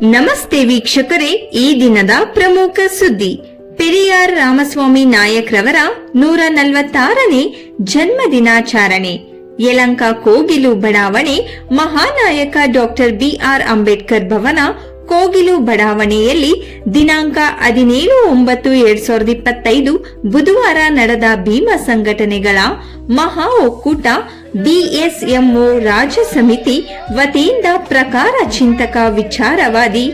ನಮಸ್ತೆ ವೀಕ್ಷಕರೇ, ಈ ದಿನದ ಪ್ರಮುಖ ಸುದ್ದಿ. ಪೆರಿಯಾರ್ ರಾಮಸ್ವಾಮಿ ನಾಯಕ್ರವರ ನೂರ ನಲವತ್ತಾರನೇ ಜನ್ಮ ದಿನಾಚರಣೆ ಯಲಂಕ ಕೋಗಿಲು ಬಡಾವಣೆ ಮಹಾನಾಯಕ doctor B R Ambedkar Bhavan Kogilu ಬಡಾವಣೆಯಲ್ಲಿ ದಿನಾಂಕ ಹದಿನೇಳು ಒಂಬತ್ತು ಎರಡ್ ಸಾವಿರದ ಇಪ್ಪತ್ತೈದು ಬುಧವಾರ ನಡೆದ ಭೀಮ ಸಂಘಟನೆಗಳ ಮಹಾ ಒಕ್ಕೂಟ ಬಿಎಸ್ಎಂಒ ರಾಜ್ಯ ಸಮಿತಿ ವತಿಯಿಂದ ಪ್ರಕಾರ ಚಿಂತಕ ವಿಚಾರವಾದಿ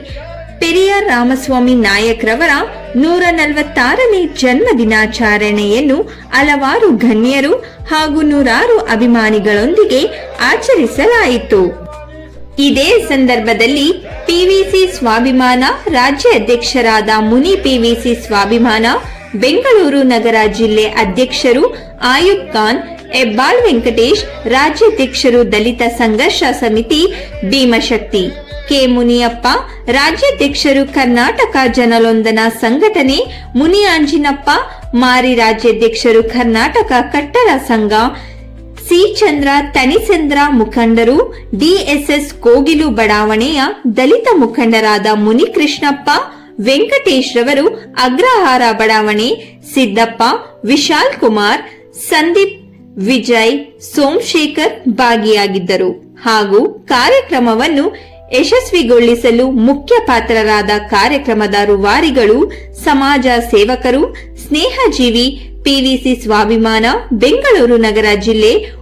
ಪೆರಿಯಾರ್ ರಾಮಸ್ವಾಮಿ ನಾಯಕ್ರವರ ನೂರ ನಲವತ್ತಾರನೇ ಜನ್ಮ ದಿನಾಚರಣೆಯನ್ನು ಹಲವಾರು ಗಣ್ಯರು ಹಾಗೂ ನೂರಾರು ಅಭಿಮಾನಿಗಳೊಂದಿಗೆ ಆಚರಿಸಲಾಯಿತು. ಇದೇ ಸಂದರ್ಭದಲ್ಲಿ ಪಿವಿಸಿ ಸ್ವಾಭಿಮಾನ ರಾಜ್ಯ ಅಧ್ಯಕ್ಷರಾದ ಮುನಿ ಪಿವಿಸಿ ಸ್ವಾಭಿಮಾನ ಬೆಂಗಳೂರು ನಗರ ಜಿಲ್ಲೆ ಅಧ್ಯಕ್ಷರು ಆಯುಬ್ ಖಾನ್, ಹೆಬ್ಬಾಳ್ ವೆಂಕಟೇಶ್, ರಾಜ್ಯಾಧ್ಯಕ್ಷರು ದಲಿತ ಸಂಘರ್ಷ ಸಮಿತಿ ಭೀಮಶಕ್ತಿ. ಕೆ ಮುನಿಯಪ್ಪ, ರಾಜ್ಯಾಧ್ಯಕ್ಷರು ಕರ್ನಾಟಕ ಜನಲೊಂದನ ಸಂಘಟನೆ ಮುನಿ ಆಂಜಿನಪ್ಪ ಮಾರಿ ರಾಜ್ಯಾಧ್ಯಕ್ಷರು ಕರ್ನಾಟಕ ಕಟ್ಟಡ ಸಂಘ ಸಿ ಚಂದ್ರ ತನಿಚಂದ್ರ ಮುಖಂಡರು, ಡಿಎಸ್ಎಸ್ ಕೋಗಿಲು ಬಡಾವಣೆಯ ದಲಿತ ಮುಖಂಡರಾದ ಮುನಿಕೃಷ್ಣಪ್ಪ ವೆಂಕಟೇಶ್ ರವರು ಅಗ್ರಹಾರ ಬಡಾವಣೆ, ಸಿದ್ದಪ್ಪ, ವಿಶಾಲ್ ಕುಮಾರ್, ಸಂದೀಪ್, ವಿಜಯ್, ಸೋಮಶೇಖರ್ ಭಾಗಿಯಾಗಿದ್ದರು. ಹಾಗೂ ಕಾರ್ಯಕ್ರಮವನ್ನು ಯಶಸ್ವಿಗೊಳಿಸಲು ಮುಖ್ಯ ಪಾತ್ರರಾದ ಕಾರ್ಯಕ್ರಮದ ರುವಾರಿಗಳು ಸಮಾಜ ಸೇವಕರು, ಸ್ನೇಹಜೀವಿ, ಪಿವಿಸಿ ಸ್ವಾಭಿಮಾನ, ಬೆಂಗಳೂರು ನಗರ ಜಿಲ್ಲೆ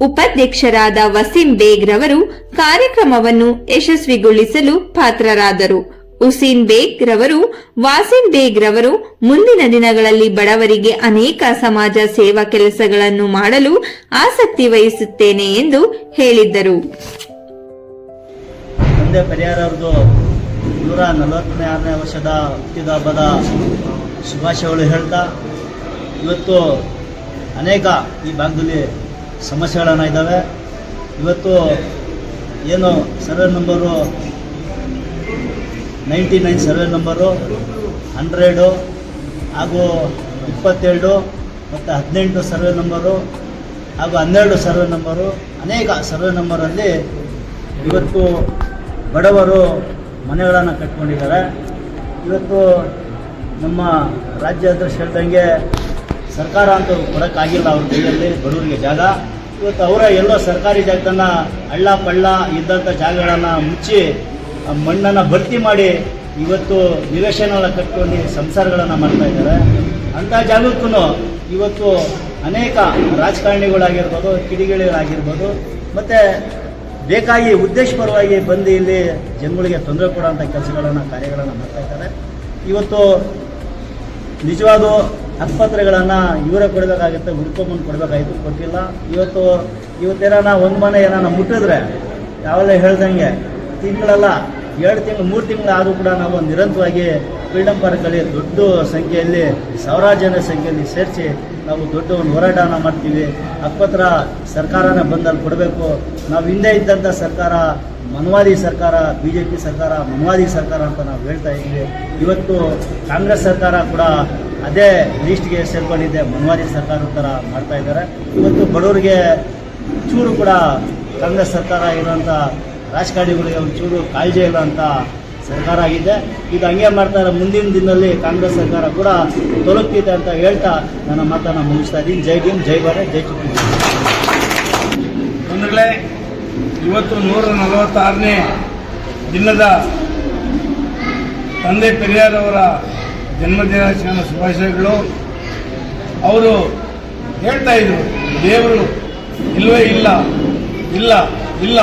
ಉಪಾಧ್ಯಕ್ಷರಾದ ವಸೀಂ ಬೇಗ್ ರವರು ಕಾರ್ಯಕ್ರಮವನ್ನು ಯಶಸ್ವಿಗೊಳಿಸಲು ಪಾತ್ರರಾದರು. ಹುಸೇನ್ ಬೇಗ್ ರವರು, ವಾಸಿಂ ಬೇಗ್ ರವರು ಮುಂದಿನ ದಿನಗಳಲ್ಲಿ ಬಡವರಿಗೆ ಅನೇಕ ಸಮಾಜ ಸೇವಾ ಕೆಲಸಗಳನ್ನು ಮಾಡಲು ಆಸಕ್ತಿ ವಹಿಸುತ್ತೇನೆ ಎಂದು ಹೇಳಿದ್ದರು. ತಂದೆ ಪರಿಹಾರ ನೂರ ನಲವತ್ತನೇ ಆರನೇ ಶುಭಾಶಯಗಳು ಹೇಳ್ತಾ, ಇವತ್ತು ಅನೇಕ ಈ ಭಾಗದಲ್ಲಿ ಸಮಸ್ಯೆಗಳನ್ನು ಇದ್ದಾವೆ ಇವತ್ತು ಏನು survey number ninety nine survey number hundred ಹಾಗೂ ಇಪ್ಪತ್ತೆರಡು ಮತ್ತು ಹದಿನೆಂಟು ಸರ್ವೆ ನಂಬರು ಹಾಗೂ ಹನ್ನೆರಡು ಸರ್ವೆ ನಂಬರು ಅನೇಕ ಸರ್ವೆ ನಂಬರಲ್ಲಿ ಇವತ್ತು ಬಡವರು ಮನೆಗಳನ್ನು ಕಟ್ಕೊಂಡಿದ್ದಾರೆ. ಇವತ್ತು ನಮ್ಮ ರಾಜ್ಯ ಅಧ್ಯಕ್ಷ ಹೇಳ್ದಂಗೆ ಸರ್ಕಾರ ಅಂತೂ ಕೊಡೋಕ್ಕಾಗಿಲ್ಲ ಅವ್ರ ಕೈಯಲ್ಲಿ ಬಡವರಿಗೆ ಜಾಗ. ಇವತ್ತು ಅವರ ಎಲ್ಲೋ ಸರ್ಕಾರಿ ಜಾಗದನ್ನು ಹಳ್ಳ ಪಳ್ಳ ಇದ್ದಂಥ ಜಾಗಗಳನ್ನು ಮುಚ್ಚಿ ಮಣ್ಣನ್ನು ಭರ್ತಿ ಮಾಡಿ ಇವತ್ತು ನಿವೇಶನಗಳ ಕಟ್ಕೊಂಡು ಸಂಸಾರಗಳನ್ನು ಮಾಡ್ತಾ ಇದ್ದಾರೆ. ಅಂಥ ಜಾಗಕ್ಕೂ ಇವತ್ತು ಅನೇಕ ರಾಜಕಾರಣಿಗಳಾಗಿರ್ಬೋದು ಕಿಡಿಗಳಿಗಳಾಗಿರ್ಬೋದು ಮತ್ತು ಬೇಕಾಗಿ ಉದ್ದೇಶಪರವಾಗಿ ಬಂದು ಇಲ್ಲಿ ಜನಗಳಿಗೆ ತೊಂದರೆ ಕೊಡುವಂಥ ಕೆಲಸಗಳನ್ನು, ಕಾರ್ಯಗಳನ್ನು ಮಾಡ್ತಾ ಇದ್ದಾರೆ. ಇವತ್ತು ನಿಜವಾದ ಆಸ್ಪತ್ರೆಗಳನ್ನು ಇವರೇ ಕೊಡಬೇಕಾಗಿತ್ತು ಹುಡ್ಕೊಂಬಂದು ಕೊಡಬೇಕಾಗಿತ್ತು ಕೊಟ್ಟಿಲ್ಲ. ಇವತ್ತು, ಇವತ್ತೇನಾನ ಒಂದು ಮನೆ ಏನಾನ ಮುಟ್ಟಿದ್ರೆ ಯಾವೆಲ್ಲ ಹೇಳ್ದಂಗೆ, ತಿಂಗಳಲ್ಲ, ಎರಡು ತಿಂಗಳು, ಮೂರು ತಿಂಗಳು ಆದರೂ ಕೂಡ ನಾವು ನಿರಂತರವಾಗಿ ಫ್ರೀಡಮ್ ಪಾರ್ಕಲ್ಲಿ ದೊಡ್ಡ ಸಂಖ್ಯೆಯಲ್ಲಿ ಸಾವಿರಾರು ಜನ ಸಂಖ್ಯೆಯಲ್ಲಿ ಸೇರಿಸಿ ನಾವು ದೊಡ್ಡ ಒಂದು ಹೋರಾಟನ ಮಾಡ್ತೀವಿ. ಅಕ್ಪತ್ರ ಸರ್ಕಾರನ ಬಂದಲ್ಲಿ ಕೊಡಬೇಕು. ನಾವು ಹಿಂದೆ ಇದ್ದಂಥ ಸರ್ಕಾರ, ಮನವಾದಿ ಸರ್ಕಾರ ಬಿ ಜೆ ಪಿ ಸರ್ಕಾರ, ಮನವಾದಿ ಸರ್ಕಾರ ಅಂತ ನಾವು ಹೇಳ್ತಾ ಇದ್ವಿ ಇವತ್ತು ಕಾಂಗ್ರೆಸ್ ಸರ್ಕಾರ ಕೂಡ ಅದೇ ಲೀಸ್ಟ್ಗೆ ಸೇರ್ಕೊಂಡಿದ್ದೆ. ಮನವಾರಿ ಸರ್ಕಾರ ಥರ ಮಾಡ್ತಾ ಇದ್ದಾರೆ. ಇವತ್ತು ಬಡವರಿಗೆ ಚೂರು ಕೂಡ ಕಾಂಗ್ರೆಸ್ ಸರ್ಕಾರ ಇರುವಂಥ ರಾಜಕಾರಣಿಗಳಿಗೆ ಒಂಚೂರು ಕಾಳಜಿ ಇಲ್ಲ ಅಂತ ಸರ್ಕಾರ ಆಗಿದೆ. ಇದು ಹಂಗೆ ಮಾಡ್ತಾರೆ ಮುಂದಿನ ದಿನದಲ್ಲಿ ಕಾಂಗ್ರೆಸ್ ಸರ್ಕಾರ ಕೂಡ ತೊಲಗ್ತಿದೆ ಅಂತ ಹೇಳ್ತಾ ನನ್ನ ಮಾತನ್ನು ಮುಗಿಸ್ತಾ ಇದ್ದೀನಿ. ಜೈ ಭೀಮ್, ಜೈ ಭಾರತ್, ಜೈ ಬಂಧುಗಳೇ, ಇವತ್ತು ನೂರ ನಲವತ್ತಾರನೇ ದಿನದ ತಂದೆ ಪೆರಿಯಾರ್ ಅವರ ಜನ್ಮದಿನಾಚರಣೆ ಶುಭಾಶಯಗಳು. ಅವರು ಹೇಳ್ತಾ ಇದ್ರು, ದೇವರು ಇಲ್ಲವೇ ಇಲ್ಲ ಇಲ್ಲ ಇಲ್ಲ,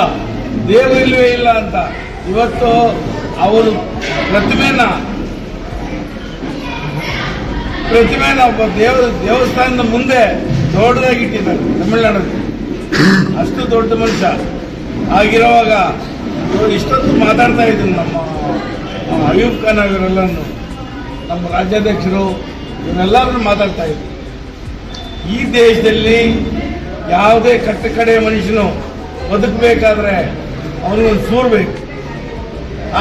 ದೇವರು ಇಲ್ಲವೇ ಇಲ್ಲ ಅಂತ. ಇವತ್ತು ಅವರು ಪ್ರತಿಮೆನ ಪ್ರತಿಮೆನ ಒಬ್ಬ ದೇವರು ದೇವಸ್ಥಾನದ ಮುಂದೆ ದೊಡ್ಡದಾಗಿ ಇಟ್ಟಿದ್ದಾರೆ ತಮಿಳುನಾಡಲ್ಲಿ. ಅಷ್ಟು ದೊಡ್ಡ ಮನುಷ್ಯ. ಆಗಿರುವಾಗ ಇವರು ಇಷ್ಟೊತ್ತು ಮಾತಾಡ್ತಾ ಇದ್ರು ನಮ್ಮ ಅಯೂಬ್ ಖಾನ್ ಅವರೆಲ್ಲನ್ನು ನಮ್ಮ ರಾಜ್ಯಾಧ್ಯಕ್ಷರು ಇವರೆಲ್ಲರೂ ಮಾತಾಡ್ತಾ ಇದ್ರು. ಈ ದೇಶದಲ್ಲಿ ಯಾವುದೇ ಕಟ್ಟ ಕಡೆ ಮನುಷ್ಯನು ಬದುಕಬೇಕಾದ್ರೆ ಅವನಿಗೊಂದು ಸೂರು ಬೇಕು.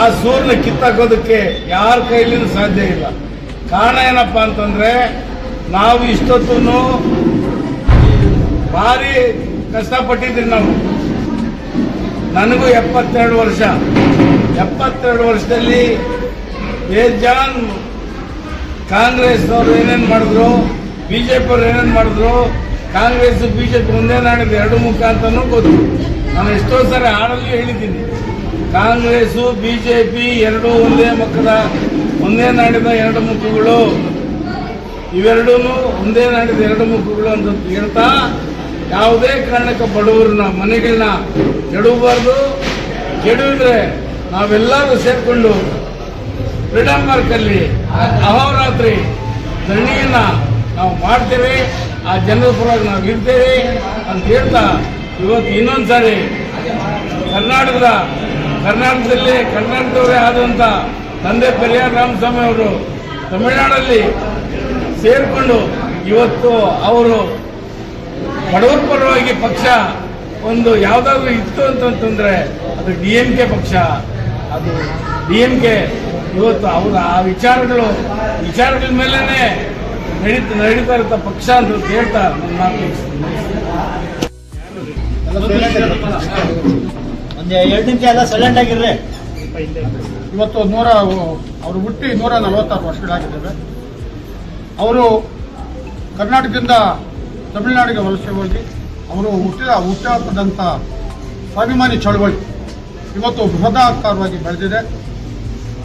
ಆ ಸೂರನ್ನ ಕಿತ್ತಾಕೋದಕ್ಕೆ ಯಾರ ಕೈಲಿಂದ ಸಾಧ್ಯ ಇಲ್ಲ. ಕಾರಣ ಏನಪ್ಪ ಅಂತಂದ್ರೆ ನಾವು ಇಷ್ಟೊತ್ತೂ ಭಾರಿ ಕಷ್ಟಪಟ್ಟಿದ್ರಿ ನಾವು. ನನಗೂ ಎಪ್ಪತ್ತೆರಡು ವರ್ಷ. ಎಪ್ಪತ್ತೆರಡು ವರ್ಷದಲ್ಲಿ ಬೇಜಾನ್ ಕಾಂಗ್ರೆಸ್ ಅವರು ಏನೇನು ಮಾಡಿದ್ರು, ಬಿಜೆಪಿ ಪಿಯವ್ರು ಏನೇನು ಮಾಡಿದ್ರು, ಕಾಂಗ್ರೆಸ್, ಬಿಜೆಪಿ ಒಂದೇ ನಾಡಿದ ಎರಡು ಮುಖ ಅಂತಲೂ ಗೊತ್ತು. ನಾನು ಎಷ್ಟೋ ಸಾರಿ ಆಡಲ್ಲಿ ಹೇಳಿದ್ದೀನಿ. ಕಾಂಗ್ರೆಸ್ಸು ಬಿಜೆಪಿ ಎರಡೂ ಒಂದೇ ಮುಖದ, ಒಂದೇ ನಾಡಿದ ಎರಡು ಮುಖಗಳು. ಇವೆರಡೂ ಒಂದೇ ನಾಡಿದ ಎರಡು ಮುಖಗಳು ಅಂತ ಹೇಳ್ತಾ, ಯಾವುದೇ ಕಾರಣಕ್ಕೆ ಬಡವರನ್ನ ಮನೆಗಳನ್ನ ಕೆಡಬಾರ್ದು ಕೆಡವಿದ್ರೆ ನಾವೆಲ್ಲರೂ ಸೇರ್ಕೊಂಡು ಫ್ರೀಡಮ್ ಪಾರ್ಕಲ್ಲಿ ಅಹೋರಾತ್ರಿ ಧರಣಿಯನ್ನ ನಾವು ಮಾಡ್ತೇವೆ, ಆ ಜನರ ಪರವಾಗಿ ನಾವು ಇರ್ತೇವೆ ಅಂತ ಹೇಳ್ತಾ ಇವತ್ತು ಇನ್ನೊಂದು ಸಾರಿ ಕರ್ನಾಟಕದ, ಕರ್ನಾಟಕದಲ್ಲಿ ಕರ್ನಾಟಕದವರೇ ಆದಂಥ ತಂದೆ ಪೆರಿಯಾರ್ ರಾಮಸ್ವಾಮಿ ಅವರು ತಮಿಳುನಾಡಲ್ಲಿ ಸೇರಿಕೊಂಡು ಇವತ್ತು ಅವರು ಬಡವರ ಪರವಾಗಿ ಪಕ್ಷ ಒಂದು ಯಾವುದಾದ್ರೂ ಇತ್ತು ಅಂತಂತಂದ್ರೆ ಅದು ಡಿ ಎಂ ಕೆ ಪಕ್ಷ, ಅದು ಡಿ ಎಂ ಕೆ ಇವತ್ತು ಅವರ ಆ ವಿಚಾರಗಳು ವಿಚಾರಗಳ ಮೇಲೇನೆ ನಡೀತಾ ನಡೀತಾ ಇರುತ್ತ ಪಕ್ಷ ಅಂತ ಹೇಳ್ತಾ ನನ್ನ ಮಾತು. ಮುಗಿಸ್ತೀನಿ. ಒಂದು ಎರಡು ನಿಮಿಷ ಎಲ್ಲ ಸೈಲೆಂಟ್ ಆಗಿರ್ರಿ. ಇವತ್ತು ನೂರ ಅವರು ಹುಟ್ಟಿ ನೂರ ನಲವತ್ತಾರು ವರ್ಷಗಳಾಗಿದ್ದಾರೆ ಅವರು ಕರ್ನಾಟಕದಿಂದ ತಮಿಳುನಾಡಿಗೆ ವಲಸೆ ಹೋಗಿ ಅವರು ಹುಟ್ಟಿದ ಹುಟ್ಟಾಕದಂಥ ಸ್ವಾಭಿಮಾನಿ ಚಳವಳಿ ಇವತ್ತು ಬೃಹದಾಕಾರವಾಗಿ ಬೆಳೆದಿದೆ.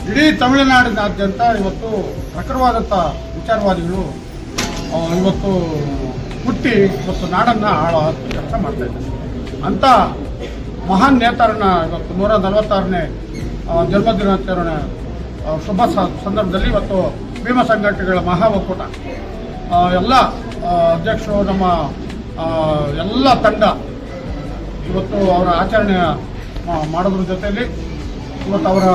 ಇಡೀ ತಮಿಳುನಾಡಿನಾದ್ಯಂತ ಇವತ್ತು ಪ್ರಖರವಾದಂಥ ವಿಚಾರವಾದಿಗಳು ಇವತ್ತು ಹುಟ್ಟಿ ಇವತ್ತು ನಾಡನ್ನು ಹಾಳು ಕೆಲಸ ಮಾಡ್ತಾ ಇದ್ದಾರೆ. ಅಂಥ ಮಹಾನ್ ನೇತಾರನ ಇವತ್ತು ನೂರ ನಲವತ್ತಾರನೇ ಜನ್ಮದಿನಾಚರಣೆ ಶುಭ ಸಂದರ್ಭದಲ್ಲಿ ಇವತ್ತು ಭೀಮ ಸಂಘಟನೆಗಳ ಮಹಾ ಒಕ್ಕೂಟ. ಎಲ್ಲ ಅಧ್ಯಕ್ಷರು, ನಮ್ಮ ಎಲ್ಲ ತಂಡ ಇವತ್ತು ಅವರ ಆಚರಣೆ ಮಾಡೋದ್ರ ಜೊತೆಯಲ್ಲಿ ಇವತ್ತು ಅವರ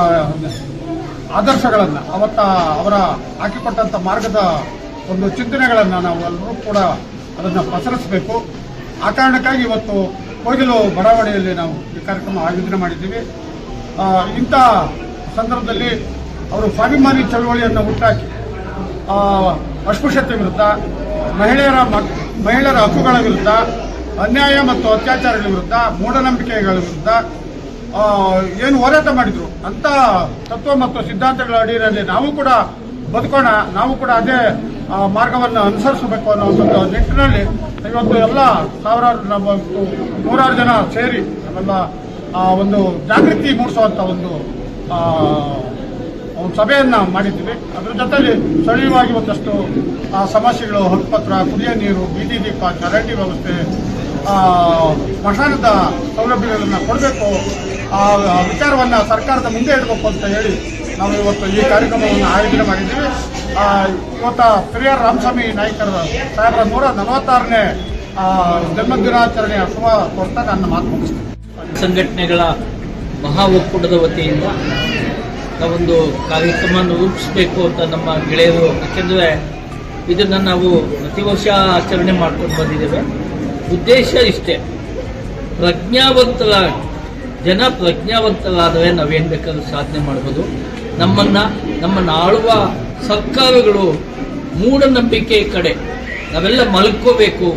ಆದರ್ಶಗಳನ್ನು, ಅವತ್ತ ಅವರ ಹಾಕಿಕೊಟ್ಟಂಥ ಮಾರ್ಗದ ಒಂದು ಚಿಂತನೆಗಳನ್ನು ನಾವು ಎಲ್ಲರೂ ಕೂಡ ಅದನ್ನು ಪಸರಿಸಬೇಕು. ಆ ಕಾರಣಕ್ಕಾಗಿ ಇವತ್ತು ಕೋಗಿಲು ಬಡಾವಣೆಯಲ್ಲಿ ನಾವು ಈ ಕಾರ್ಯಕ್ರಮ ಆಯೋಜನೆ ಮಾಡಿದ್ದೀವಿ. ಇಂಥ ಸಂದರ್ಭದಲ್ಲಿ ಅವರು ಸ್ವಾಭಿಮಾನಿ ಚಳವಳಿಯನ್ನು ಹುಟ್ಟಾಕಿ ಅಸ್ಪೃಶ್ಯತೆ ವಿರುದ್ಧ, ಮಹಿಳೆಯರ ಮಹಿಳೆಯರ ಹಕ್ಕುಗಳ ವಿರುದ್ಧ, ಅನ್ಯಾಯ ಮತ್ತು ಅತ್ಯಾಚಾರಗಳ ವಿರುದ್ಧ, ಮೂಢನಂಬಿಕೆಗಳ ವಿರುದ್ಧ ಏನು ಹೋರಾಟ ಮಾಡಿದ್ರು. ಅಂತ ತತ್ವ ಮತ್ತು ಸಿದ್ಧಾಂತಗಳ ಅಡಿಯಲ್ಲಿ ನಾವು ಕೂಡ ಬದುಕೋಣ, ನಾವು ಕೂಡ ಅದೇ ಮಾರ್ಗವನ್ನು ಅನುಸರಿಸಬೇಕು ಅನ್ನೋ ಒಂದು ನಿಟ್ಟಿನಲ್ಲಿ ಇವತ್ತು ಎಲ್ಲ ಸಾವಿರಾರು ನಮ್ಮ ನೂರಾರು ಜನ ಸೇರಿ ನಮ್ಮೆಲ್ಲ ಒಂದು ಜಾಗೃತಿ ಮೂಡಿಸುವಂಥ ಒಂದು ಒಂದು ಸಭೆಯನ್ನ ಮಾಡಿದ್ದೀವಿ. ಅದರ ಜೊತೆಯಲ್ಲಿ ಸ್ಥಳೀಯವಾಗಿ ಒಂದಷ್ಟು ಸಮಸ್ಯೆಗಳು ಹಕ್ಕುಪತ್ರ ಕುಡಿಯೋ ನೀರು, ಬೀದಿ ದೀಪ ಚರಂಡಿ ವ್ಯವಸ್ಥೆ ಸ್ಮಶಾನದ ಸೌಲಭ್ಯಗಳನ್ನು ಕೊಡಬೇಕು ಆ ವಿಚಾರವನ್ನು ಸರ್ಕಾರದ ಮುಂದೆ ಇಡಬೇಕು ಅಂತ ಹೇಳಿ ನಾವು ಇವತ್ತು ಈ ಕಾರ್ಯಕ್ರಮವನ್ನು ಆಯೋಜನೆ ಮಾಡಿದ್ದೀವಿ. ಇವತ್ತು ಪೆರಿಯಾರ್ ರಾಮಸ್ವಾಮಿ ನಾಯ್ಕರ ಸಾಹೇಬರ ನೂರ ನಲವತ್ತಾರನೇ ಜನ್ಮದಿನಾಚರಣೆಯ ಶುಭ ಕೊಡ್ತಾ ನನ್ನ ಮಾತು ಸಂಘಟನೆಗಳ ಮಹಾ ಒಕ್ಕೂಟದ ವತಿಯಿಂದ ನಾವೊಂದು ಕಾರ್ಯಕ್ರಮವನ್ನು ರೂಪಿಸಬೇಕು ಅಂತ ನಮ್ಮ ಗೆಳೆಯರು, ಯಾಕೆಂದರೆ ಇದನ್ನು ನಾವು ಪ್ರತಿ ವರ್ಷ ಆಚರಣೆ ಮಾಡ್ಕೊಂಡು ಬಂದಿದ್ದೇವೆ. ಉದ್ದೇಶ ಇಷ್ಟೇ ಪ್ರಜ್ಞಾವಂತರ ಜನ ಪ್ರಜ್ಞಾವಂತರಾದರೆ ನಾವೇನು ಬೇಕಾದ್ರೂ ಸಾಧನೆ ಮಾಡ್ಬೋದು. ನಮ್ಮನ್ನು ನಮ್ಮನ್ನು ಆಳುವ ಸರ್ಕಾರಗಳು ಮೂಢನಂಬಿಕೆ ಕಡೆ ನಾವೆಲ್ಲ ಮಲ್ಕೋಬೇಕು.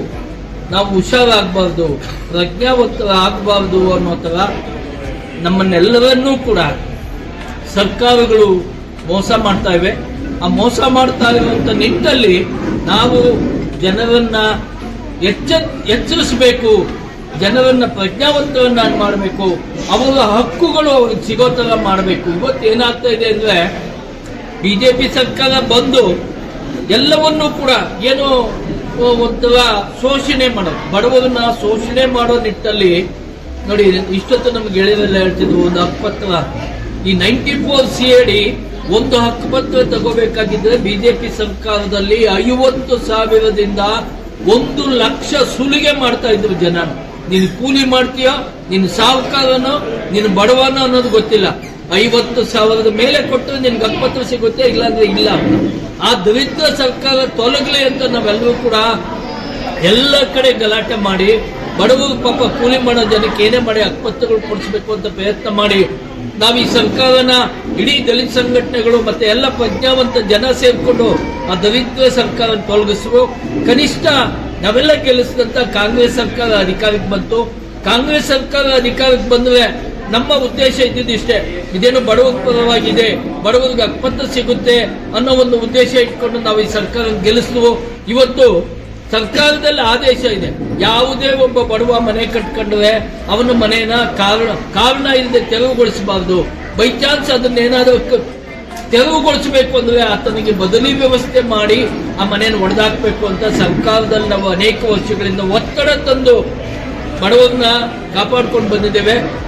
ನಾವು ಹುಷಾರಾಗಬಾರ್ದು, ಪ್ರಜ್ಞಾವಂತರಾಗಬಾರ್ದು ಅನ್ನೋ ಥರ ನಮ್ಮನ್ನೆಲ್ಲರನ್ನೂ ಕೂಡ ಸರ್ಕಾರಗಳು ಮೋಸ ಮಾಡ್ತಾ ಇವೆ. ಆ ಮೋಸ ಮಾಡ್ತಾ ಇರುವಂಥ ನಿಟ್ಟಲ್ಲಿ ನಾವು ಜನರನ್ನು ಎಚ್ಚ, ಎಚ್ಚರಿಸಬೇಕು. ಜನರನ್ನ ಪ್ರಜ್ಞಾವಂತರನ್ನಾಗಿ ಮಾಡಬೇಕು. ಅವರ ಹಕ್ಕುಗಳು ಅವ್ರಿಗೆ ಸಿಗೋ ಥರ ಮಾಡಬೇಕು. ಇವತ್ತು ಏನಾಗ್ತಾ ಇದೆ ಅಂದರೆ ಬಿ ಜೆ ಪಿ ಸರ್ಕಾರ ಬಂದು ಎಲ್ಲವನ್ನೂ ಕೂಡ ಏನು ಒಂಥರ ಶೋಷಣೆ ಮಾಡೋದು. ಬಡವರನ್ನ ಶೋಷಣೆ ಮಾಡೋ ನಿಟ್ಟಲ್ಲಿ ನೋಡಿ, ಇಷ್ಟೊತ್ತು ನಮ್ಗೆ ಗೆಳೆಯರೆಲ್ಲ ಹೇಳ್ತಿದ್ರು, ಒಂದು ಹಕ್ಕುಪತ್ರ. ಈ ನೈಂಟಿ ಫೋರ್ ಸಿ ಡಿ ಒಂದು ಹಕ್ಕುಪತ್ರ ತಗೋಬೇಕಾಗಿದ್ರೆ ಬಿಜೆಪಿ ಸರ್ಕಾರದಲ್ಲಿ ಐವತ್ತು ಸಾವಿರದಿಂದ ಒಂದು ಲಕ್ಷ ಸುಲಿಗೆ ಮಾಡ್ತಾ ಇದ್ರು ಜನ ನೀನು ಕೂಲಿ ಮಾಡ್ತೀಯೋ? ನೀನು ಸಾವುಕಾರನೋ? ನೀನು ಬಡವನೋ ಅನ್ನೋದು ಗೊತ್ತಿಲ್ಲ. ಐವತ್ತು ಸಾವಿರದ ಮೇಲೆ ಕೊಟ್ಟರೆ ನಿನ್ಗೆ ಅಕ್ಪತ್ರ ಸಿಗುತ್ತೆ ಇಲ್ಲ ಅಂದ್ರೆ ಇಲ್ಲ. ಆ ದರಿದ್ರ ಸರ್ಕಾರ ತೊಲಗಲಿ ಅಂತ ನಾವೆಲ್ಲರೂ ಕೂಡ ಎಲ್ಲ ಕಡೆ ಗಲಾಟೆ ಮಾಡಿ, ಬಡವರು ಪಾಪ ಕೂಲಿ ಮಾಡೋ ಜನಕ್ಕೆ ಏನೇ ಮಾಡಿ ಅಕ್ಪತ್ರಗಳು ಕೊಡಿಸ್ಬೇಕು ಅಂತ ಪ್ರಯತ್ನ ಮಾಡಿ, ನಾವು ಈ ಸರ್ಕಾರನ ಇಡೀ ದಲಿತ ಸಂಘಟನೆಗಳು ಮತ್ತೆ ಎಲ್ಲ ಪ್ರಜ್ಞಾವಂತ ಜನ ಸೇರಿಕೊಂಡು ಆ ದರಿದ್ರ ಸರ್ಕಾರ ತೊಲಗಿಸ್ರು ಕನಿಷ್ಠ ನಾವೆಲ್ಲ ಗೆಲ್ಲಿಸಿದಂತ ಕಾಂಗ್ರೆಸ್ ಸರ್ಕಾರ ಅಧಿಕಾರಕ್ಕೆ ಬಂತು. ಕಾಂಗ್ರೆಸ್ ಸರ್ಕಾರ ಅಧಿಕಾರಕ್ಕೆ ಬಂದ್ರೆ ನಮ್ಮ ಉದ್ದೇಶ ಇದ್ದಿದ್ದಿಷ್ಟೇ ಇದೇನು ಬಡವರ ಪರವಾಗಿದೆ ಬಡವರಿಗೆ ಅಕ್ಪತ್ರ ಸಿಗುತ್ತೆ ಅನ್ನೋ ಒಂದು ಉದ್ದೇಶ ಇಟ್ಕೊಂಡು ನಾವು ಈ ಸರ್ಕಾರ ಗೆಲ್ಲಿಸಿದ್ವು. ಇವತ್ತು ಸರ್ಕಾರದಲ್ಲಿ ಆದೇಶ ಇದೆ. ಯಾವುದೇ ಒಬ್ಬ ಬಡವ ಮನೆ ಕಟ್ಕೊಂಡ್ರೆ ಅವನ ಮನೆಯನ್ನ ಕಾರಣ ಕಾರಣ ಇಲ್ಲದೆ ತೆರವುಗೊಳಿಸಬಾರದು. ಬೈ ಚಾನ್ಸ್ ಅದನ್ನೇನಾದರೂ ತೆರವುಗೊಳಿಸಬೇಕು ಅಂದ್ರೆ ಆತನಿಗೆ ಬದಲಿ ವ್ಯವಸ್ಥೆ ಮಾಡಿ ಆ ಮನೆಯನ್ನು ಒಡೆದಾಕಬೇಕು ಅಂತ ಸರ್ಕಾರದಲ್ಲಿ ನಾವು ಅನೇಕ ವರ್ಷಗಳಿಂದ ಒತ್ತಡ ತಂದು ಬಡವರನ್ನ ಕಾಪಾಡ್ಕೊಂಡು ಬಂದಿದ್ದೇವೆ.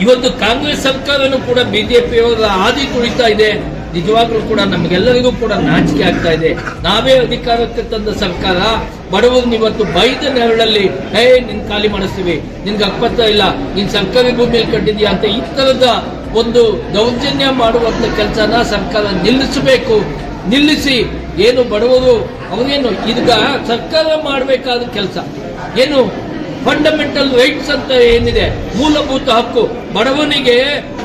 ಇವತ್ತು ಕಾಂಗ್ರೆಸ್ ಸರ್ಕಾರನೂ ಕೂಡ ಬಿಜೆಪಿಯವರ ಹಾದಿ ತುಳಿತಾ ಇದೆ. ನಿಜವಾಗ್ಲೂ ಕೂಡ ನಮಗೆಲ್ಲರಿಗೂ ಕೂಡ ನಾಚಿಕೆ ಆಗ್ತಾ ಇದೆ. ನಾವೇ ಅಧಿಕಾರಕ್ಕೆ ತಂದ ಸರ್ಕಾರ, ಬಡವರನ್ನ ಇವತ್ತು ಬೈದ ನೆರಳಲ್ಲಿ ಹೇ ನಿನ್ ಖಾಲಿ ಮಾಡಿಸ್ತೀವಿ. ನಿನ್ಗೆ ಅಪ್ಪತ್ತ ಇಲ್ಲ. ನಿನ್ ಸರ್ಕಾರಿ ಭೂಮಿಯಲ್ಲಿ ಕಟ್ಟಿದ್ಯಾ? ಅಂತ ಈ ತರದ ಒಂದು ದೌರ್ಜನ್ಯ ಮಾಡುವಂತ ಕೆಲಸನ ಸರ್ಕಾರ ನಿಲ್ಲಿಸಬೇಕು. ನಿಲ್ಲಿಸಿ ಏನು ಬಡವರು ಅವರೇನು ಈಗ ಸರ್ಕಾರ ಮಾಡಬೇಕಾದ ಕೆಲಸ. ಏನು ಫಂಡಮೆಂಟಲ್ ರೈಟ್ಸ್ ಅಂತ ಏನಿದೆ? ಮೂಲಭೂತ ಹಕ್ಕು. ಬಡವನಿಗೆ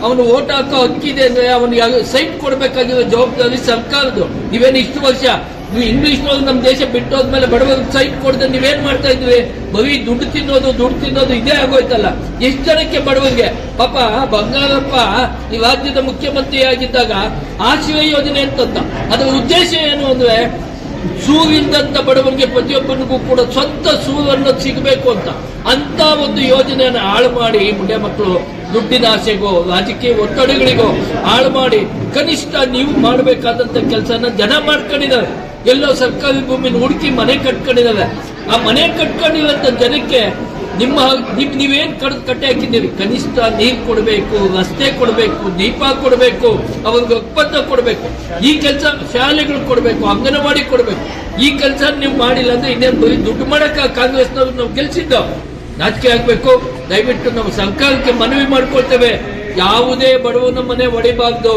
ಅವನು ಓಟ್ ಹಾಕೋ ಹಕ್ಕಿದೆ ಅಂದ್ರೆ ಅವನಿಗೆ ಸೈಟ್ ಕೊಡಬೇಕಾಗಿರೋ ಜವಾಬ್ದಾರಿ ಸರ್ಕಾರದ್ದು. ನೀವೇನು ಇಷ್ಟು ವರ್ಷ ನೀವು ಇಂಗ್ಲಿಷ್ನವ್ರು ನಮ್ಮ ದೇಶ ಬಿಟ್ಟು ಹೋದ್ಮೇಲೆ ಬಡವರು ಸೈಟ್ ಕೊಡದೆ ನೀವೇನ್ ಮಾಡ್ತಾ ಇದ್ವಿ ಬರೀ ದುಡ್ಡು ತಿನ್ನೋದು ದುಡ್ಡು ತಿನ್ನೋದು ಇದೇ ಆಗೋಯ್ತಲ್ಲ. ಎಷ್ಟು ಜನಕ್ಕೆ ಬಡವರಿಗೆ? ಪಾಪ ಬಂಗಾರಪ್ಪ ಈ ರಾಜ್ಯದ ಮುಖ್ಯಮಂತ್ರಿ ಆಗಿದ್ದಾಗ ಆಶ್ರಯ ಯೋಜನೆ ಅಂತಂದ ಅದರ ಉದ್ದೇಶ ಏನು ಅಂದ್ರೆ ಸೂರಿಂದಂತ ಬಡವರಿಗೆ ಪ್ರತಿಯೊಬ್ಬನಿಗೂ ಕೂಡ ಸ್ವಂತ ಸೂರನ್ನು ಸಿಗಬೇಕು ಅಂತ. ಅಂತ ಒಂದು ಯೋಜನೆಯನ್ನು ಹಾಳು ಮಾಡಿ ಮುಂಡೆ ಮಕ್ಕಳು ದುಡ್ಡಿನ ಆಸೆಗೋ, ರಾಜಕೀಯ ಒತ್ತಡಗಳಿಗೋ ಹಾಳು ಮಾಡಿ ಕನಿಷ್ಠ ನೀವು ಮಾಡಬೇಕಾದಂತ ಕೆಲಸನ ಜನ ಮಾಡ್ಕೊಂಡಿದ್ದಾರೆ. ಎಲ್ಲೋ ಸರ್ಕಾರಿ ಭೂಮಿನ ಹುಡುಕಿ ಮನೆ ಕಟ್ಕೊಂಡಿದ್ದಾರೆ. ಆ ಮನೆ ಕಟ್ಕೊಂಡಿರೋಂಥ ಜನಕ್ಕೆ ನಿಮ್ಮ ನಿಮ್ ನೀವೇನ್ ಕಡ್ ಕಟ್ಟೆ ಹಾಕಿದ್ದೀರಿ? ಕನಿಷ್ಠ ನೀರ್ ಕೊಡಬೇಕು, ರಸ್ತೆ ಕೊಡಬೇಕು, ದೀಪ ಕೊಡಬೇಕು, ಅವ್ರಿಗೆ ಒಪ್ಪಂದ ಕೊಡಬೇಕು, ಈ ಕೆಲಸ ಶಾಲೆಗಳು ಕೊಡಬೇಕು, ಅಂಗನವಾಡಿ ಕೊಡಬೇಕು. ಈ ಕೆಲಸ ನೀವು ಮಾಡಿಲ್ಲ ಅಂದ್ರೆ ಇನ್ನೇನು ಬರೀ ದುಡ್ಡು ಮಾಡಕ್ಕ ಕಾಂಗ್ರೆಸ್ನವ್ರು ನಾವು ಗೆಲ್ಸಿದ್ದ? ನಾಚಿಕೆ ಆಗ್ಬೇಕು. ದಯವಿಟ್ಟು ನಾವು ಸರ್ಕಾರಕ್ಕೆ ಮನವಿ ಮಾಡ್ಕೊಳ್ತೇವೆ. ಯಾವುದೇ ಬಡವನ ಮನೆ ಒಡಿಬಾರ್ದು.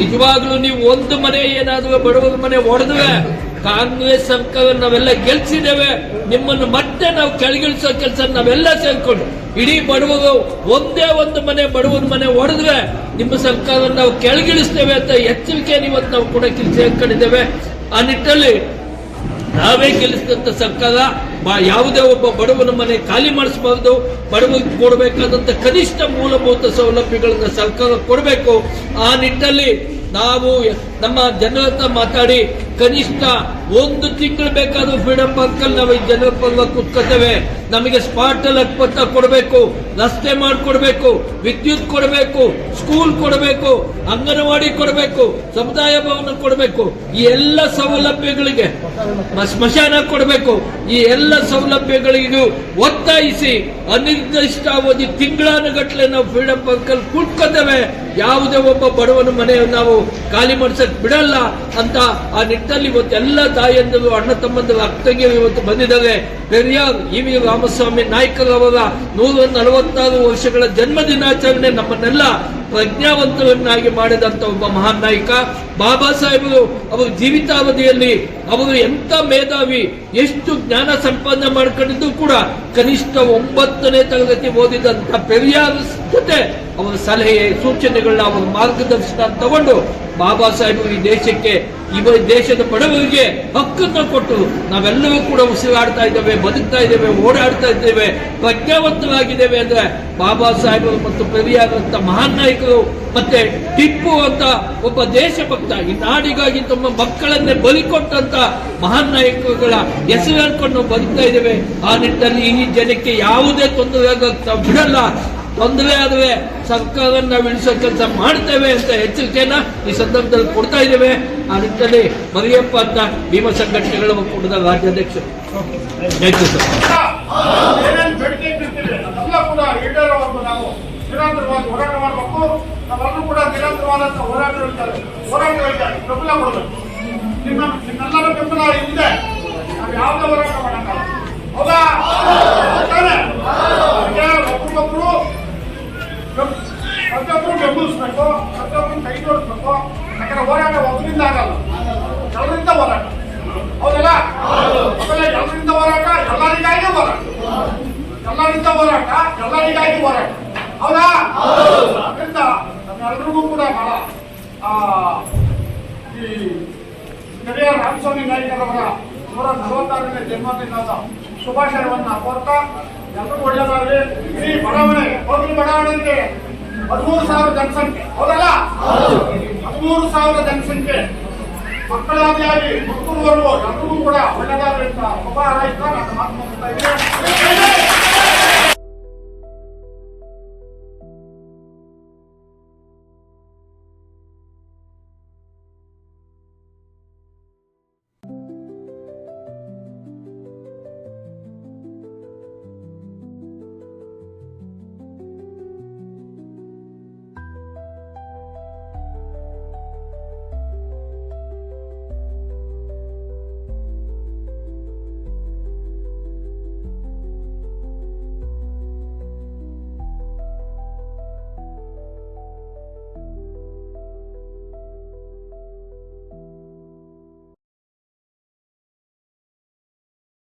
ನಿಜವಾಗ್ಲೂ ನೀವು ಒಂದು ಮನೆ ಏನಾದ್ರೂ ಬಡವನ ಮನೆ ಒಡೆದ್ರೆ ಕಾಂಗ್ರೆಸ್ ಸರ್ಕಾರ ನಾವೆಲ್ಲ ಗೆಲ್ಸಿದ್ದೇವೆ, ನಿಮ್ಮನ್ನು ಮತ್ತೆ ನಾವು ಕೆಳಗಿಳಿಸೋ ಕೆಲಸ ನಾವೆಲ್ಲ ಸೇರ್ಕೊಂಡು, ಇಡೀ ಬಡವರು ಒಂದೇ ಒಂದು ಮನೆ ಬಡವನ ಮನೆ ಹೊಡೆದ್ರೆ ನಿಮ್ಮ ಸರ್ಕಾರ ನಾವು ಕೆಳಗಿಳಿಸ್ತೇವೆ ಅಂತ ಎಚ್ಚರಿಕೆ ಇವತ್ತು ನಾವು ಕೂಡ ಸೇರ್ಕೊಂಡಿದ್ದೇವೆ. ಆ ನಿಟ್ಟಲ್ಲಿ ನಾವೇ ಗೆಲ್ಲಿಸಿದಂತ ಸರ್ಕಾರ ಯಾವುದೇ ಒಬ್ಬ ಬಡವನ ಮನೆ ಖಾಲಿ ಮಾಡಿಸಬಾರ್ದು ಬಡವರಿಗೆ ಕೊಡಬೇಕಾದಂತ ಕನಿಷ್ಠ ಮೂಲಭೂತ ಸೌಲಭ್ಯಗಳನ್ನು ಸರ್ಕಾರ ಕೊಡಬೇಕು. ಆ ನಿಟ್ಟಲ್ಲಿ ನಾವು ನಮ್ಮ ಜನರ ಹತ್ರ ಮಾತಾಡಿ, ಕನಿಷ್ಠ ಒಂದು ತಿಂಗಳು ಬೇಕಾದ್ರೂ ಫ್ರೀಡಂ ಪಾರ್ಕಲ್ಲಿ ನಾವು ಈ ಜನರ ಪರವಾಗಿ ಕುತ್ಕೋತೇವೆ. ನಮಗೆ ಸ್ಪಾಟ್ ಅಲ್ಲಿ ಕೊಡಬೇಕು, ರಸ್ತೆ ಮಾಡಿಕೊಡ್ಬೇಕು, ವಿದ್ಯುತ್ ಕೊಡಬೇಕು ಸ್ಕೂಲ್ ಕೊಡಬೇಕು, ಅಂಗನವಾಡಿ ಕೊಡಬೇಕು, ಸಮುದಾಯ ಭವನ ಕೊಡಬೇಕು. ಈ ಎಲ್ಲ ಸೌಲಭ್ಯಗಳಿಗೆ ಸ್ಮಶಾನ ಕೊಡಬೇಕು. ಈ ಎಲ್ಲ ಸೌಲಭ್ಯಗಳಿಗೂ ಒತ್ತಾಯಿಸಿ ಅನಿರ್ದಿಷ್ಟಾವಧಿ ತಿಂಗಳಾನುಗಟ್ಟಲೆ ನಾವು ಫ್ರೀಡಂ ಪಾರ್ಕ್ ಅಲ್ಲಿ ಕೂತ್ಕೋತೇವೆ ಯಾವುದೇ ಒಬ್ಬ ಬಡವನ ಮನೆಯನ್ನು ನಾವು ಖಾಲಿ ಮಾಡಿಸಕ್ ಬಿಡಲ್ಲ ಅಂತ ಆ ನಿಟ್ಟಲ್ಲಿ ಇವತ್ತು ಎಲ್ಲ ತಾಯಂದಿರು, ಅಣ್ಣ ತಮ್ಮಂದರು ಅಕ್ಕಂಗೆ ಇವತ್ತು ಬಂದಿದ್ದಾರೆ. ಪೆರಿಯಾರ್ ಇ ವಿ ರಾಮಸ್ವಾಮಿ ನಾಯ್ಕರವರ ನೂರ ನಲವತ್ತಾರು ವರ್ಷಗಳ ಜನ್ಮ ದಿನಾಚರಣೆ ನಮ್ಮನ್ನೆಲ್ಲ ಪ್ರಜ್ಞಾವಂತರನ್ನಾಗಿ ಮಾಡಿದಂತ ಒಬ್ಬ ಮಹಾನ್ ನಾಯಕ. ಬಾಬಾ ಸಾಹೇಬರು ಅವರು ಜೀವಿತಾವಧಿಯಲ್ಲಿ ಅವರು ಎಂತ ಮೇಧಾವಿ, ಎಷ್ಟು ಜ್ಞಾನ ಸಂಪಾದನೆ ಮಾಡ್ಕೊಂಡಿದ್ದು ಕೂಡ ಕನಿಷ್ಠ ಒಂಬತ್ತನೇ ತರಗತಿ ಓದಿದಂತ ಪೆರಿಯಾರ್ ಜೊತೆ ಅವರ ಸಲಹೆ ಸೂಚನೆಗಳನ್ನ ಅವರ ಮಾರ್ಗದರ್ಶನ ತಗೊಂಡು ಬಾಬಾ ಸಾಹೇಬರು ಈ ದೇಶಕ್ಕೆ ಇವ ದೇಶದ ಬಡವರಿಗೆ ಹಕ್ಕನ್ನು ಕೊಟ್ಟು ನಾವೆಲ್ಲರೂ ಕೂಡ ಉಸಿರಾಡ್ತಾ ಇದ್ದೇವೆ, ಬದುಕ್ತಾ ಇದ್ದೇವೆ, ಓಡಾಡ್ತಾ ಇದ್ದೇವೆ, ಪ್ರಜ್ಞಾವಂತರಾಗಿದ್ದೇವೆ ಅಂದ್ರೆ ಬಾಬಾ ಸಾಹೇಬರು ಮತ್ತು ಪೆರಿಯಾರ್ ಅಂತ ಮಹಾನ್ ನಾಯಕರು ಮತ್ತೆ ಟಿಪ್ಪು ಅಂತ ಒಬ್ಬ ದೇಶಭಕ್ತ, ಈ ನಾಡಿಗಾಗಿ ತಮ್ಮ ಮಕ್ಕಳನ್ನೇ ಬಲಿ ಕೊಟ್ಟಂತ ಮಹಾನ್ ನಾಯಕಗಳ ಹೆಸರು ಹೇಳ್ಕೊಂಡು ಬದುಕ್ತಾ ಇದ್ದೇವೆ. ಆ ನಿಟ್ಟಲ್ಲಿ ಈ ಜನಕ್ಕೆ ಯಾವುದೇ ತೊಂದರೆ ನಾವು ಬಿಡಲ್ಲ. ತೊಂದರೆ ಆದ್ರೆ ಸರ್ಕಾರವನ್ನು ನಾವು ಇಳಿಸೋ ಕೆಲಸ ಮಾಡ್ತೇವೆ ಅಂತ ಎಚ್ಚರಿಕೆಯನ್ನ ಈ ಸಂದರ್ಭದಲ್ಲಿ ಕೊಡ್ತಾ ಇದ್ದೇವೆ. ಆ ನಿಟ್ಟಲ್ಲಿ ಮರಿಯಪ್ಪ ಅಂತ ಭೀಮ ಸಂಘಟನೆಗಳ ಒಕ್ಕೂಟದ ರಾಜ್ಯಾಧ್ಯಕ್ಷರು. ಥ್ಯಾಂಕ್ ಯು ಏನೇನು ಬೇಡಿಕೆ ಇಟ್ಟಿರ್ತೀವಿ ಅದೆಲ್ಲ ಕೂಡ ಈಡೇರೋವರೆಗೂ ನಾವು ನಿರಂತರವಾಗಿ ಹೋರಾಟ ಮಾಡಬೇಕು ನಾವೆಲ್ಲರೂ ಕೂಡ ನಿರಂತರವಾದಂಥ ಹೋರಾಟಗಳಿದ್ದಾರೆ ಹೋರಾಟಗಳಿದ್ದಾರೆ ಬೆಂಬಲ ಕೊಡಬೇಕು ನಿಮ್ಮ ನಿಮ್ಮೆಲ್ಲರ ಬೆಂಬಲ ಇದೆ ನಾವು ಯಾವುದೇ ಹೋರಾಟ ಮಾಡೋಕ್ಕಾಗಲ್ಲ ಹೌದಾ ತಾನೇ? ಅದಕ್ಕೆ ಒಬ್ರಿಗೊಬ್ರು ಬೆಂ- ಪ್ರತಿಯೊಬ್ಬರು ಬೆಂಬಲಿಸ್ಬೇಕು ಪ್ರತಿಯೊಬ್ಬರು ಕೈ ಜೋಡಿಸ್ಬೇಕು ಯಾಕಂದ್ರೆ ಹೋರಾಟ ಒಬ್ಬರಿಂದ ಆಗಲ್ಲ ಎಲ್ಲರಿಂದ ಹೋರಾಟ ಹೌದಲ್ಲ ಆಮೇಲೆ ಎಲ್ಲರಿಂದ ಹೋರಾಟ ಎಲ್ಲರಿಗಾಗಿ ಹೋರಾಟ ಎಲ್ಲರಿಂದ ಹೋರಾಟ ಎಲ್ಲರಿಗಾಗಿ ಹೋರಾಟ ಹೌದಾ ಅದರಿಂದ ನಮ್ಮೆಲ್ಲರಿಗೂ ಕೂಡ ಬಹಳ ಆ, ಈ ಹಿರಿಯ ರಾಮಸ್ವಾಮಿ ನಾಯ್ಕರವರ ನೂರ ನಲವತ್ತಾರನೇ ಜನ್ಮದಿನದ ಶುಭಾಶಯವನ್ನು ಕೋರ್ತಾ ಎಲ್ಲರೂ ಒಳ್ಳೆಯದಾಗಲಿ ಇಡೀ ಬಡಾವಣೆ ಹೋಗಿ ಬಡಾವಣೆಗೆ ಹದಿಮೂರು ಸಾವಿರ ಜನಸಂಖ್ಯೆ. ಹೌದಲ್ಲ? ಹದಿಮೂರು ಸಾವಿರ ಜನಸಂಖ್ಯೆ. ಮಕ್ಕಳಾಗಿ ಆಗಿ ಮಕ್ಕಳು ಎಲ್ಲರಿಗೂ ಕೂಡ ಒಳ್ಳೆಯದಾಗಲಿ ಅಂತ ಒಬ್ಬ ಹಾರೈಸ್ತಾ ನಾನು ಮಾತು